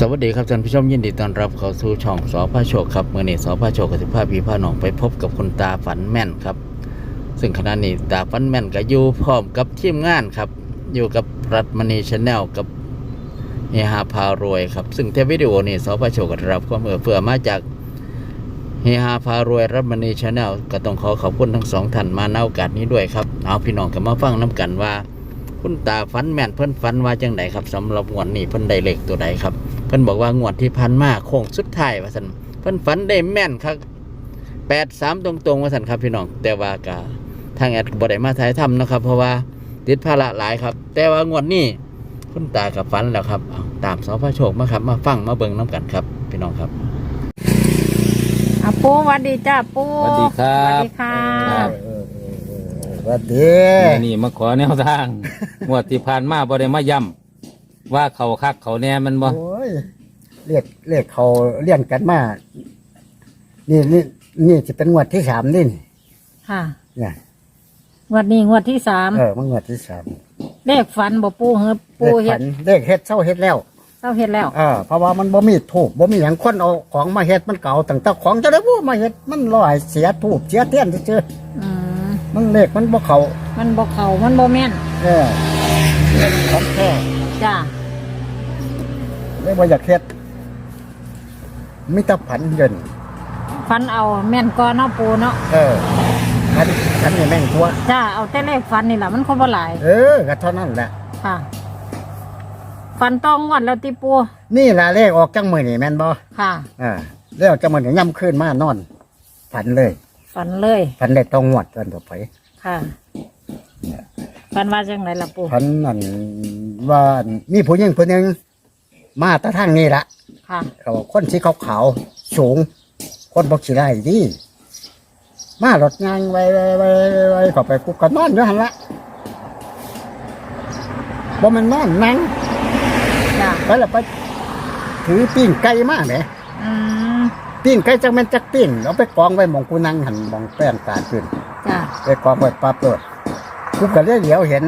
สวัสดีครับท่านผู้ชมยินดีต้อนรับเข้าสู่ช่องสอพระโชคครับเมื่อนี้สอพระโชคกับสิภาพีพาหนองไปพบกับคุณตาฝันแม่นครับ ซึ่งขณะนี้ตาฝันแม่นก็อยู่พร้อมกับทีมงานครับ อยู่กับรัฐมณีชาแนลกับเฮฮาพารวยครับ ซึ่งเทปวิดีโอนี้สอพระโชคก็ได้รับความเอื้อเฟื้อมาจากเฮฮาพารวยรัฐมณีชาแนลก็ต้องขอขอบคุณทั้งสองท่านมาในโอกาสนี้ด้วยครับเอาพี่น้องกันมาฟังน้กันว่า คุณตาฝันแม่นเพิ่นฝันว่าจังไดครับสำหรับงวดนี้เพิ่นได้เลขตัวใดครับ เพิ่นบอกว่างวดที่พันมาโค้งสุดท้ายว่าซั่นเพิ่นฝันได้แม่นครับแปดสามตรงๆว่าซั่นครับพี่น้องแต่ว่ากะทางแอดก็บ่ได้มาถ่ายทำนะครับ เพราะว่าติดภาระหลายครับ แต่ว่างวดนี้คุณตากับฝันแล้วครับเอาตามสพระโชคมาครับ มาฟังมาเบิ่งน้กันครับ พี่น้องครับ อะปูสวัสดีจ้าปูสวัสดีครับ สวัสดีค่ะ ครับเออเออเออเออหวัดดีมื่อนี่มาขอแนวทาง งวดที่ผ่านมาบ่ได้มาย้ำว่าเขาคักเขาแน่มันบ่โอ้ ยเรียกเรียกเขาเลี้ยงกันมานี่นี่นี่จะเป็นงวดที่สามนี่นี่ค่ะเนี่ยงวดนี้งวดที่สามเออมันงวดที่สามเลขฝันบ่ปูเฮอปูเลขเฮ็ฝัดนเลขเฮ็ดเศร้าเฮ็ดแล้วเจ้าเฮ็ดแล้วเออเพราะว่ามันบ่มีถูกบ่มีหยังคนเอาของมาเฮ็ดมันเก่าตั้งแต่ของจะได้บ่มาเฮ็ดมันลอยเสียถูกเสียเทียนซื่ออืมๆมันเลขมันบ่เข้ามันบ่เข้ามันบ่แม่นเออของแท้จ้า เลยบ่อยากเฮ็ดมีแต่ผันเยินฝันเอาแม่นก่อนเนาะปูเนาะเอออันอันนี้แม่งตัวจ้าเอาแต่เลขฝันนี่ล่ะมันคนบ่หลายเออก็เท่านั้นแหละค่ะฝันต้องงวดแล้วติปูนี่ล่ะเลขออกจังมือนี่แม่นบ่ค่ะอ่าเลขออกจังมือนี่ย่ำขึ้นมานอนฝันเลยฝันเลยฝันได้ตรงงวดกันต่อไปค่ะฝันว่าจังไหนล่ะปูฝันนั่นว่ามีผู้หญิงผู้หนึ่ง มาแตะทางนี้ละค่ะ เขาบอกคนสีขาวๆสูง คนบอกสีได้ดีมารถงานไว้ไว้ไว้ไว้เข้าไปกูก็นอนอยู่หันละบ่แมันนอนนั่งจ้าไปแล้วไปถือปิ้งไก่มาเนี่ยอืม ปิ้งไก่จังแม่นจักปิ้งเอาไปกองไว้หมองกูนั่งหันหมองแป้งตาขึ้น จ้าไปกองไว้ปั๊บเลยกูก็เลยเหลียวเห็น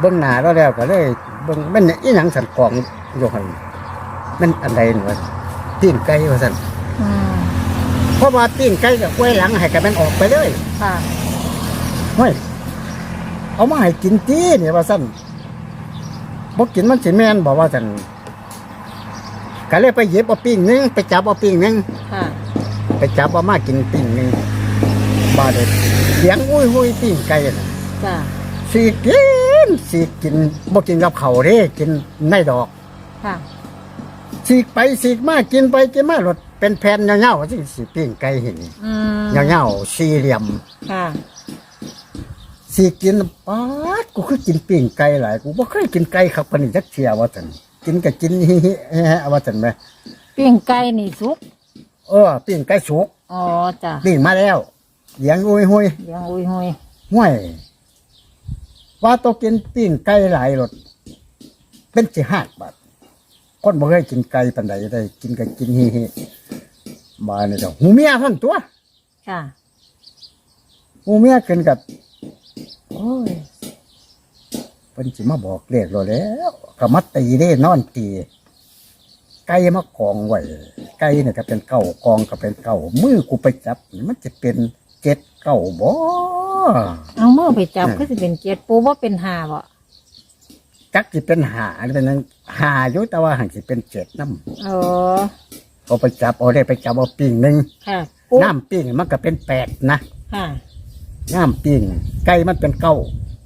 เบื้องหน้าแล้วแล้วก็เลยเบื้องมันอีหยังสันกอง อยู่หันมันอันใดหนูปิ้งไก่ว่าสันอืมเพราะว่าปิ้งไก่กับกล้วยหลังให้กันมันออกไปเลยค่ะเฮ้ยเอามาให้กินจีเนี่ยว่าสันบ่กินมันสิแม่นบอกว่าสันก็เลยไปหยิบเอาปิ้งหนึงไปจับเอาปิ้งหนึง ค่ะไปจับเอามากินปิ้งหนึงบาดเลยเสียงอุ้ยอุ้ยปิ้งไก่น่ะ จ้าสีกินสีกินบ่กินกับเขาวเด้กินในดอก ค่ะ สีกไปสีกมากินไปกินมารถเป็นแผ่นเงาๆสิสีปิ้งไก่เห็นอืมเงาๆสี่เหลี่ยม ค่ะ สีกินป๊าดกูคือกินปิ้งไก่หลายกูบ่เคยกินไก่ขับปานนี้จักเที่ยว่าซั่นกินก็กินฮิฮิแฮะว่าซั่นแหมปิ้งไก่นี่สุก เออปิ้งไก่สุกอ๋อจ้ะปิ้งมาแล้วเลี้ยงอุ้ยหุยเลี้ยงอุ้ยหุยห่วย ว่าตัวกินปิ้งไก่หลายรถเป็นสิห้าบาท คนบ่เคยกินไก่ปานใดได้กินก็กินฮิฮิมาเนี่ยเจ้าหูเมียท่านตัวค่ะหูเมียขึ้นกับโอ้ยเพิ่นสิมาบอกเลขเราแล้วก็มาตีเด้นอนตีไก่มากองไว้ไก่เนี่ยก็เป็นเก่ากองก็เป็นเก่ามือกูไปจับ มันจะเป็นเจ็ดเก่าบ่เอามือไปจับอืมก็สิเป็นเจ็ดปูว่าเป็นหาบ่ จักสิเป็นหาหรือเป็นหยังหาอยู่แต่ว่าหันสิเป็นเจ็ดน้เออำเอาไปจับเอาได้ไปจับเอาปิ้งหนึ่งค่ะปูน้ำปิ้งมันก็เป็นแปดนะค่ะ น้ำปิ้งไก่มันเป็นเก้า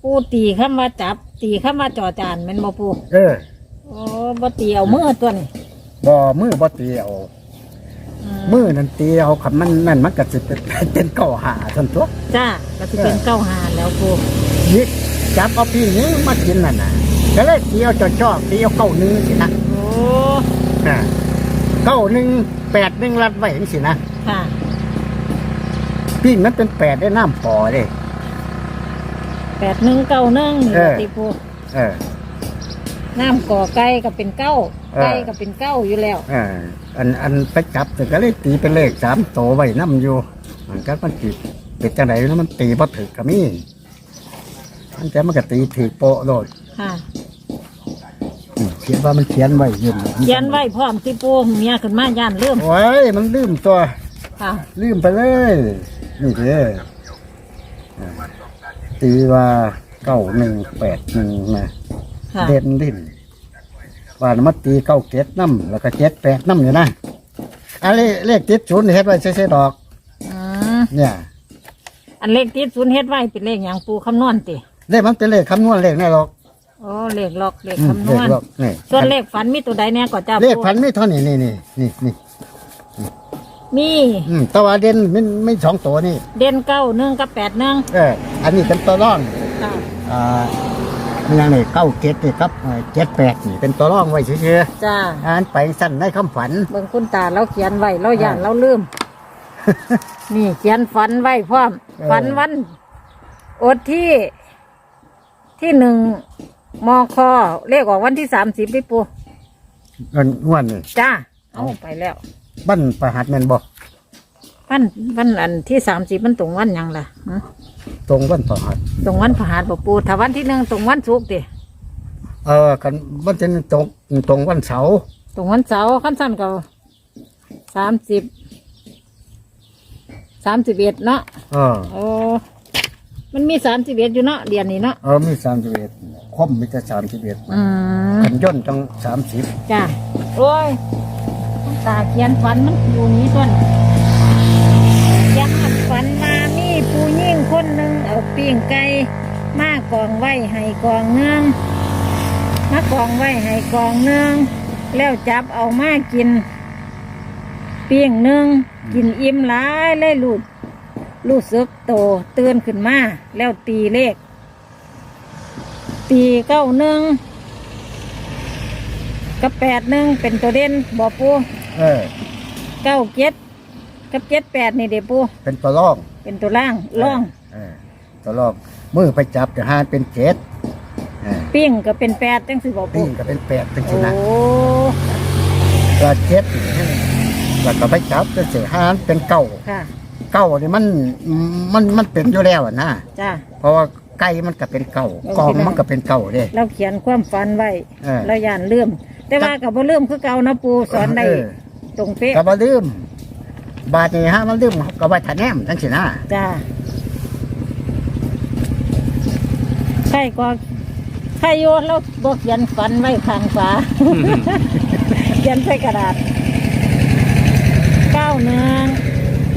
ปูตีข้ามาจับ ตีข้ามาจ่อจานแมันบ่ปูเออโอ้บ่ตีเอามือตัวนี่บ่มือบ่ตีเอามือนั่นตีเอาขันมันนั่นมันก็สิเป็น เป็นเก้าหาทันตัวจ้าก็สิเป็นเก้าหาแล้วปูยิกจับเอาปิ้งนี้มากินนั่นน่ะ ก็เลยตีเอาจอชอบตีเอาเก้าหนึ่งสินะโอ้อ่าเก้าหนึ่งแปดหนึ่งรัดไว้เห็นสินะค่ะปิ้งนั้นเป็นแปดได้น้ำปอเลยแปดหนึ่งเก้าหนึ่งนี่เออว่าติปูเออ น้ำก่อไก่ก็เป็นเก้าเออไก่ก็เป็นเก้าอยู่แล้วเอออันอันไปจับแต่ก็เลยตีเป็นเลขสามโตวไว้น้ำอยู่มันก็มันตีเป็นจังไหนแล้วมันตีพอถือก็มีมันแต่มันก็ตีถือโปะโลดค่ะอืม เขียนว่ามันเขียนไว้อยืนเขียนไว้พร้อมที่ปูเมียขึ้นมาย่านเริ่มโอ้ยมันลืมตัวค่ะลืมไปเลยนี่เด้ออ่าตีว่าเก้าหนึ่งแปดหนึ่งนะค่ะเด่นดิ้นว่ามาตีเก้าเจ็ดน้ำแล้วก็เจ็ดแปดน้ำอยู่นะอันเลขเลขติดศูนย์เฮ็ดไว้เฉยๆดอกอืมเนี่ยอันเลขติดศูนย์เฮ็ดไว้เป็นเลขอย่างปูคำนวณติเลขมันเป็นเลขคำนวณเลขแน่หรอก โอ้เลขล็อกเลขอืมคำนเลวขณหรอกนี่ส่วนเลขฝันมีตัวใดแน่ก็จ้าเลขปูพันไม่เท่านี้นี่นี่นี่นี่มีอืมแตว่าเด่นมันไม่สองตัวนี่เด่นเก้าหนึ่งกับแปดหนึ่งเอออันนี้เป็นตัวร่องค่ะอ่ามันยังนี่เก้าเจ็ดนี่ครับเอ่อเจ็ดแปดนี่เป็นตัวร่องไว้เฉยจ้าๆอ่านไปสั้นในคำฝัน เบิ่งคุณตาเราเขียนไว้เราย่านอ่าเราลืม นี่เขียนฝันไว้พร้อมเออ ฝันวันอดที่ที่หนึ่ง มอคอเลขออกวันที่สามสิบพี่ปูเงินงวดนี่จ้าเอาไปแล้วบ้านประหัดแมนบอกวันวันอันที่สามสิบมันตรงวันหยังล่ะฮะตรงบ้านประหัดตรงวันพฤหัสบ่ปูถ้าวันที่หนึ่งตรงวันศุกร์ติเออกันมันจะตรงตรงวันเสาร์ตรงวันเสาร์ขั้นสั้นก็สามสิบสามสิบเอ็ดเนาะเออ โอ้มันมีสามสิบเอ็ดอยู่เนาะเดือนนี้เนาะเออมีสามสิบเอ็ด คมมีแต่สามสิบเอ็ดอืมกันย่นต้องสามสิบจ้าโอ้ยตาเขียนฝันมันอยู่นี้ต้นเขียนฝันมามีผู้ยิ่งคนหนึ่งเอาปิ้งไก่มากองไว้ให้กองเนืองมากองไว้ให้กองเนือง แล้วจับเอามากินปิ้งหนึ่งกินอิ่มหลายเลยลูดรู้สึกโตเตือนขึ้นมา แล้วตีเลข ตีเก้าหนึ่งกับแปดหนึ่งเป็นตัวเด่นบอปูเออเก้าเจ็ดกับเจ็ดแปดนี่เดปูเป็นตัวร่องเป็นตัวล่างล่องเออตัวร่องมือไปจับจะหานเป็นเจ็ดเออปิ้งก็เป็นแปดจังสิบอปูปิ้งก็เป็นแปดเป็นโอ้สินะก็เจ็ดแล้วก็ไปจับจะเสียหานเป็นเก้าค่ะเก้านี่มันมันมันเป็นอยู่แล้วอะนะจ้าเพราะว่า ไก่มันก็เป็นเก่าโอเคกองนะมันก็เป็นเก่าเด้ เราเขียนความฝันไว้เออ เราย่านเลื่อมแต่ว่ากับว่าเลื่อมคือเก่านะปูสอนได้เออตรงเป๊ะก็บ่ลืม บาดนี้ฮะมันลืมก็ไว้ทาแนมจังสินะจ้าใช่ก็ใครโยนแล้วบอกเขียนฝันไว้ข้างฝา เขียนใส่กระดาษเก้าหนึ่ง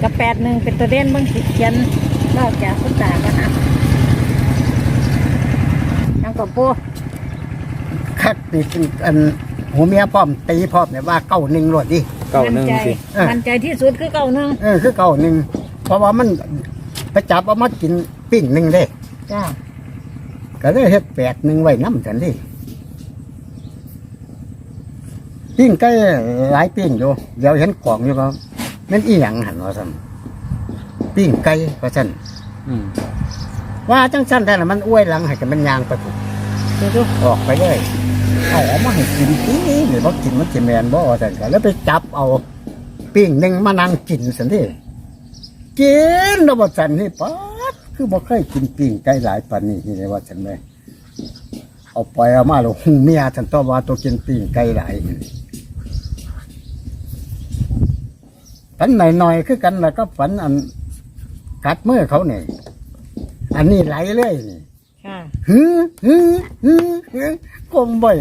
กับแปดหนึ่งเป็นตัวเด่นเบางสิเขียนนอกจากคุณตาก็นะยัง กับปูคักนี่คืออันหูเมียพร้อมตีพร้อมเนี่ยว่าเก้าหนึ่งรวดดิ เก้าหนึ่งใจสิเออ มันใจที่สุดคือเก้าหนึ่งเออคือเก้าหนึ่งเพราะว่ามันไปจับเอามากินปิ้งหนึ่งเด้จ้าก็เลยเฮ็ดแปดหนึ่งไว้น้ำกันดิปิ้งใกล้หลายปิ้งอยู่เดี๋ยวเห็นกล่องอยู่ก็มันอีหยังหันว่าซั่นปิ้งไก่ว่าซั่นอืมว่าจังสั้นแต่ละมันอ้วยหลังให้กันมันยางไปพุ่น เดี๋ยวดูออกไปเลยเอาออกมาให้กินทีหรือว่ากินมันจะแมนบ่แต่กันแล้วไปจับเอาปิ้งหนึ่งมานั่งกินสันทีกินแล้วบ่สันนี่ป๊าดคือบ่เคยกินปิ้งไก่หลายปานนี้นี่เลยว่าฉันเลยเอาไปเอามาแล้วหูเมียฉันตัวว่าตัวกินปิ้งไก่หลายฝันหน่อยๆคือกันแล้วก็ฝันอันกัดมือเขาเนี่ยอันนี้ไหลเลยนี่ ฮึฮึฮึฮึคมบ่อย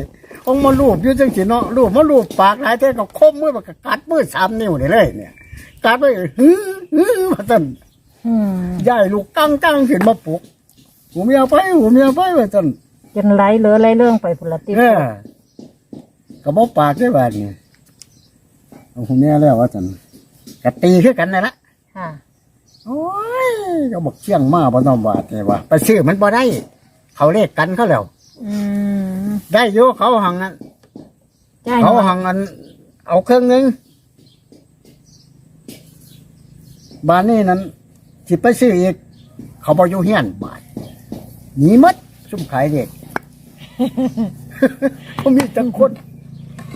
องมาลูบอยู่จังสิเนาะลูบมาลูบปากหลายเท่ก็คมมือมันก็กัดมือสามนิ้วนี่เลยเนี่ยกัดไปฮึฮึมาตันอืมยายลูกกั้งกั้งขึ้นมาปลุกหูเมียไปหูเมียไปว่าตันจนไหลเหลือไหลเรื่องไปผลติเออก็บอกปากใช่บ้านนี่เอาหูเมียแล้วว่าตันกตีคือกันนั่นละค่ะโอ้ยก็บอกเชี่ยงมาบ่น้อมบาดเนี่ยว่าไปซื้อมันบ่ได้ เขาเลขกันเขาแล้วอืมได้อยู่เขาหังนั้นจ่ายเขาหน่อยหังอัน เอาเครื่องหนึงบ้านนี้นั้นสิไปซื้ออีก เขาบออยู่เฮียนบาทหนีหมัดซุ่มขายเด็กเขามีจังคน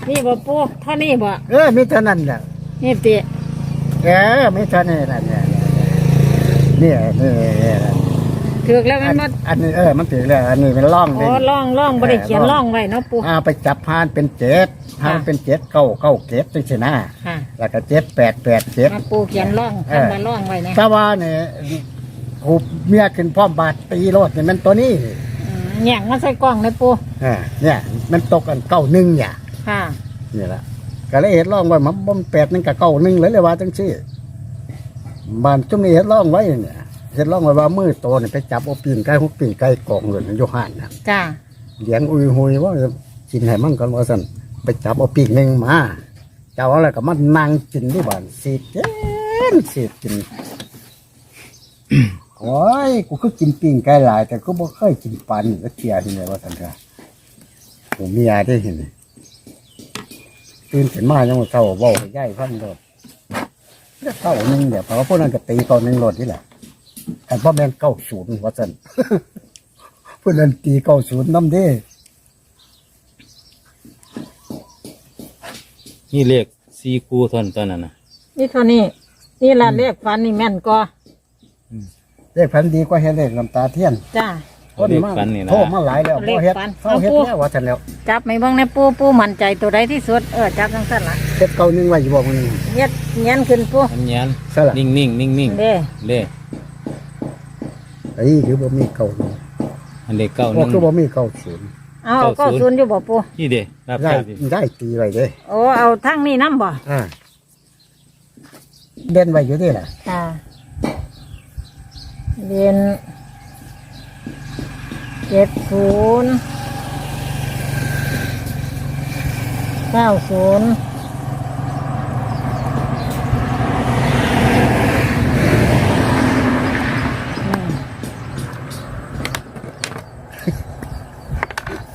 นี่บ่ปูเท่านี้บ่เออมีเท่านั้นแหละนี่ติ เออมีเท่านี้แหละเนี่ยเนี่ยเนี่ยเนี่ย ถือกแล้วมันมาอันนี้เออมันถือแล้วอันนี้เป็นร่องอ๋เลยอล่องล่องบ่ได้เขียนเออล่ล่อองงไว้เนาะปูอ่าไปจับพานเป็นเจ็ดพานค่ะเป็นเจ็ดเก้าเก้าเจ็ดจังซี่นะค่ะแล้วก็เจ็ดแปดแปดเจ็ดมาปูเขียนล่องเออทำมาล่องไว้เนี่ยถ้าว่าเนี่ยหูเมียขึ้นพร้อมบาดตีรถเนี่ยมันตัวนี้อืมแหย่งมาใส่กล่องเลยปูอ่าเนี่ยมันตกกันเก้าหนึ่งเนี่ยค่ะนี่แหละก็เลยเห็ดร่องไว้มาบ่มแปดนึงกับเก้าหนึ่งเลยเลยว่าจังซี่บ้านจุ่มนี้เห็ดร่องไว้เนี่ย เห็ดร่องไว้ว่ามือโตเนี่ยไปจับเอาปีนไก่หุกปีนไก่กองเลยอยู่ห่านนะจ้าเลี้ยงอุยหุยว่ากินให้มันก่อนว่าสันไปจับเอาปีกหนึ่งมาเจ้าอะไรก็มานั่งกินที่บ้านสีดกินสีดกินโอ้ยกูคือกินปิ้งไก่หลาย แต่ก็บ่เคยกินปลาหนึ่งก็เทียที่ไหนว่าสันเถอะผมมียได้เห็นตื่นขึ้นมายังบ่เท่าเว้าให้ย่ายพันโลดเก้าหนึ่งเดี๋ยวเพราะว่าพวกนั้นก็ตีเก้าหนึ่งโลดนี่แหละ แต่พ่อแม่นเก้าศูนย์ว่าสัน เพื่อนนตีเก้าศูนย์น้ำเด้นี่เลขซีคูทนตอนนั้นนะนี่เท่านี้ นี่ละเลขฟันนี่แม่นก็เลขพันดีกว่าเฮ็ดเลขน้ำตาเทียนจ้า เอาเลขฝันนี่นะโทษมาหลายแล้วเลบ่ขเฮ็ดฝันเขาเฮ็ดเอาปู่แล้วว่าทันแล้วจับไม่เบ้างในปูปูมั่นใจตัวใดที่สุดเออจับจังสั้นละเฮ็ดเก่าหนึงไว้อยู่บ่มึงเงียดเงียนขึ้นปูอันยันซะล่ะนิ่งนิ่งนิ่งนิ่งเด้เลข ไอ้คือบ่มีเก่าหนึ่งอันเลขเก้าหบ่นึ่ง คือบ่มีเก่าศูนย์เอาเอาก็ศูนย์อยู่บ่ปูนี่เด้รับได้ทราบดิได้ตีไว้เด้โอ้เอาทั้งนี้น้ำบ่อ่าเด่นไว้อยู่เด้ล่ะค่ะเรียนเจ็ดศูนย์เก้าศูนย์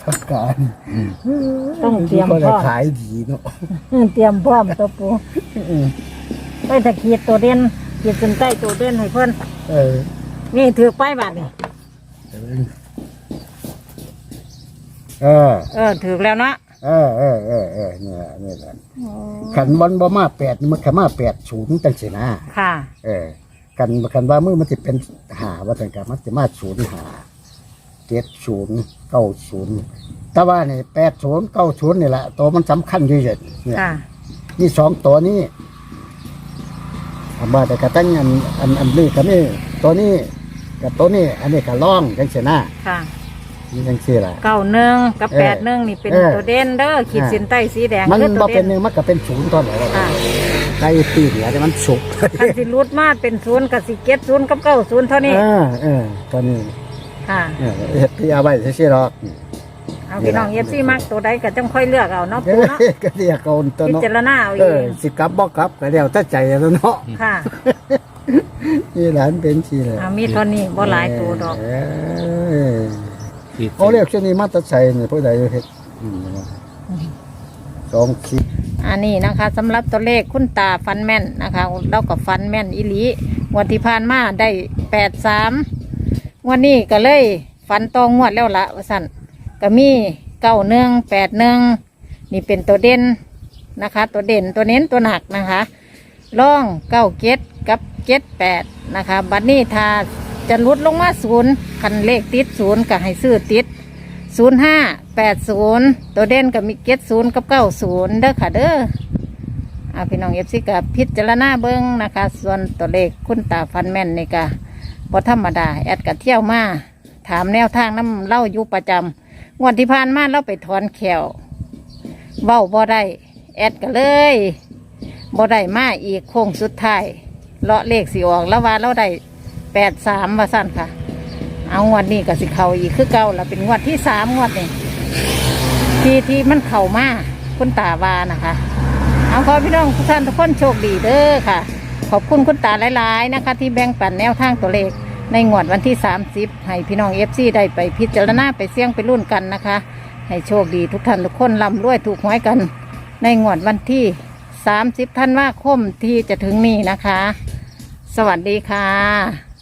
ประ การต้องเตรียมก็พได้ร้อม ขายดีเนาะเตรียมพร้อมตัวปูอืมไปตะขีดตัวเด่นขีดเส้นใต้ตัวเด่นให้เพิ่นเออนี่ถือป้ายบาทนี่เออเออถือแล้วเนาะเออเออเออเออเนี่ยนี่แหละขันบอลบ่มาแปดนี่มันขันมาแปดศูนย์จังสินะค่ะ เออ กันกันว่ามือมันจะเป็นหาว่าสังกัมันจะมาศูนย์หาเจ็ดศูนย์เก้าศูนย์แต่ว่านี่แปดศูนย์เก้าศูนย์นี่แหละตัวมันสำคัญที่สุดเนี่ยค่ะ นี่สองตัวนี้อามาแต่กระตั้งอันอันอันนี้กับนี่ตัวนี้กับตัวนี้ อันนี้กับล่องจังเสียหน้าค่ะ นี่จังเสียละ เก้าหนึ่งกับเออแปดหนึ่งนี่เป็นเออตัวเด่นเด้อขีดเส้นใต้สีแดงมันคือตับ่วเป็เด่นนหนึ่งมันก็เป็นศูนย์ตอนไหนวะค่ะไก่ตีเหลือแต่มันสุก คันสิรุดมาเป็นศูนย์กับสิเก็ดศูนย์กับเก้าศูนย์เท่านี้ เออเออตัวนี้ ค่ะเออเฮ็ดที่เอาไว้เสียๆหรอกเอาพี่น้องเอฟซีมักตัวใดก็ต้องค่อยเลือกเอาเนาะเอ้ปูเนาะยก็เรียกเอาตัวพิเนาะจารณาเอาเอเอองสิกลับบ่กลับก็แล้วแต่ใจแล้วเนาะค่ะนี่หลานเป็นสิเลยเอามีเท่านี้บ่หลายตัวดอก เออขีดเขาเรียกช่วงนี้มาแตรใส่เนี่ยผู้ใดเฮ็ดอืมสองขีดอันนี้นะคะสำหรับตัวเลขคุณตาฟันแม่นนะคะเรากับฟันแม่นอีหลีงวันที่ผ่านมาได้แปดสาม วันนี้ก็เลยฟันตองงวดแล้วละว่าสั่นก็มีเก้าหนึ่งแปดหนึ่งนี่เป็นตัวเด่นนะคะ ตัวเด่นตัวเน้นตัวหนักนะคะล่องเก้าเกตกับเกตแปดนะคะบัดนี้ถ้าจะลดลงมาศูนย์คันเลขติดศูนย์ก็ให้ซื้อติดศูนย์ห้าแปดศูนย์ตัวเด่นกับมีเก็ดศูนย์กับเก้าศูนย์เด้อค่ะเด้ออาพี่น้องเอฟซีกับพิจารณาเบิ้งนะคะ ส่วนตัวเลขคุณตาฟันแม่นนี่กะ บ่ธรรมดา แอดกับเที่ยวมา ถามแนวทางน้ำเล่าอยู่ประจำงวดที่ผ่านมาเราไปถอนแขวเบ้าบ่ได้ แอดก็เลยบ่ได้มาอีกโค้งสุดท้ายเลาะเลขสีออกแล้วว่าเราได้แปดสามว่าสั้นค่ะ เอางวดนี้ก็สิเขาอีกคือเก่าละเป็นงวดที่สามงวดนี่ที่ที่มันเข่ามาคุณตาวานะคะ เอาขอพี่น้องทุกท่านทุกคนโชคดีเด้อค่ะ ขอบคุณคุณตาหลาย ๆ นะคะ ที่แบ่งปันแนวทางตัวเลข ในงวดวันที่ 30 ให้พี่น้องเอฟซีได้ไปพิจารณาไปเสี่ยงไปรุ่นกันนะคะ ให้โชคดีทุกท่านทุกคนร่ำรวยถูกหวยกัน ในงวดวันที่ 30ท่านว่าคมที่จะถึงนี้นะคะ สวัสดีค่ะ